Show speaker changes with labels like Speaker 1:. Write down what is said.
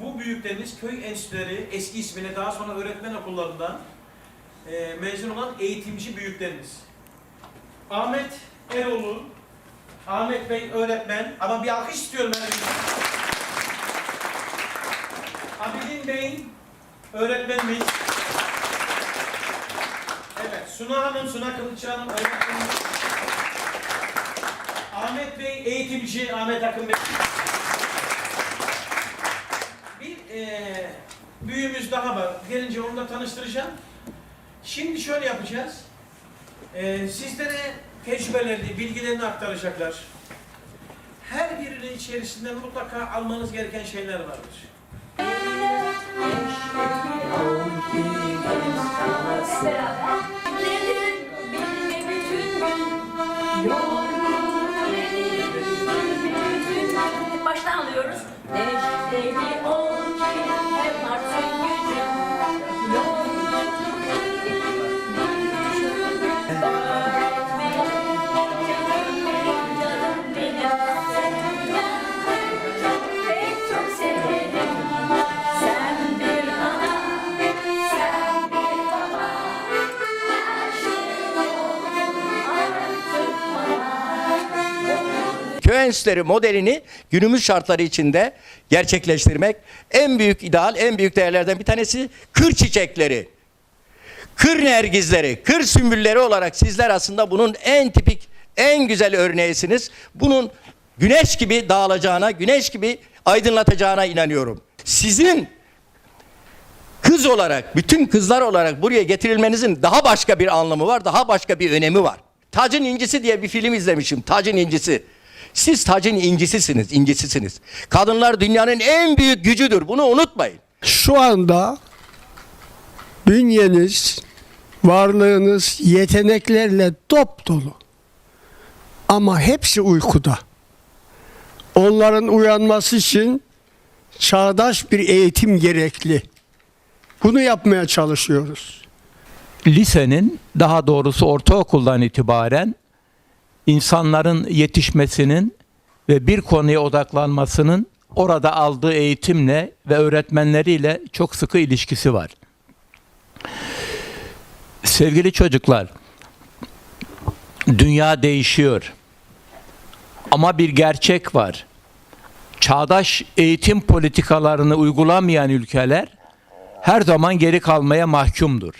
Speaker 1: öğrencilerimiz köy enstitüleri eski ismine daha sonra öğretmen okullarından e, mezun olan eğitimci büyüklerimiz. Ahmet Eroğlu, Ahmet Bey öğretmen ama bir alkış istiyorum ben. Abidin Bey öğretmenimiz. Evet, Suna Hanım, Suna Kılıççı Hanım öğretmenimiz. Ahmet Bey eğitimci, Ahmet Akın Bey. Bir eee var. Gelince onu da tanıştıracağım. Şimdi şöyle yapacağız. Eee sizlere tecrübelerini, bilgilerini aktaracaklar. Her birinin içerisinde mutlaka almanız gereken şeyler vardır.
Speaker 2: Nedir
Speaker 3: enstitüleri modelini günümüz şartları içinde gerçekleştirmek en büyük ideal, en büyük değerlerden bir tanesi kır çiçekleri. Kır nergizleri, kır sümbülleri olarak sizler aslında bunun en tipik, en güzel örneğisiniz. Bunun güneş gibi dağılacağına, güneş gibi aydınlatacağına inanıyorum. Sizin kız olarak, bütün kızlar olarak buraya getirilmenizin daha başka bir anlamı var, daha başka bir önemi var. Tacın İncisi diye bir film izlemişim. Tacın İncisi. Siz tacın incisisiniz, incisisiniz. Kadınlar dünyanın en büyük gücüdür. Bunu unutmayın.
Speaker 4: Şu anda bünyeniz, varlığınız yeteneklerle dop dolu. Ama hepsi uykuda. Onların uyanması için çağdaş bir eğitim gerekli. Bunu yapmaya çalışıyoruz.
Speaker 5: lisenin daha doğrusu ortaokuldan itibaren insanların yetişmesinin ve bir konuya odaklanmasının orada aldığı eğitimle ve öğretmenleriyle çok sıkı ilişkisi var. Sevgili çocuklar, dünya değişiyor. Ama bir gerçek var. Çağdaş eğitim politikalarını uygulamayan ülkeler her zaman geri kalmaya mahkumdur.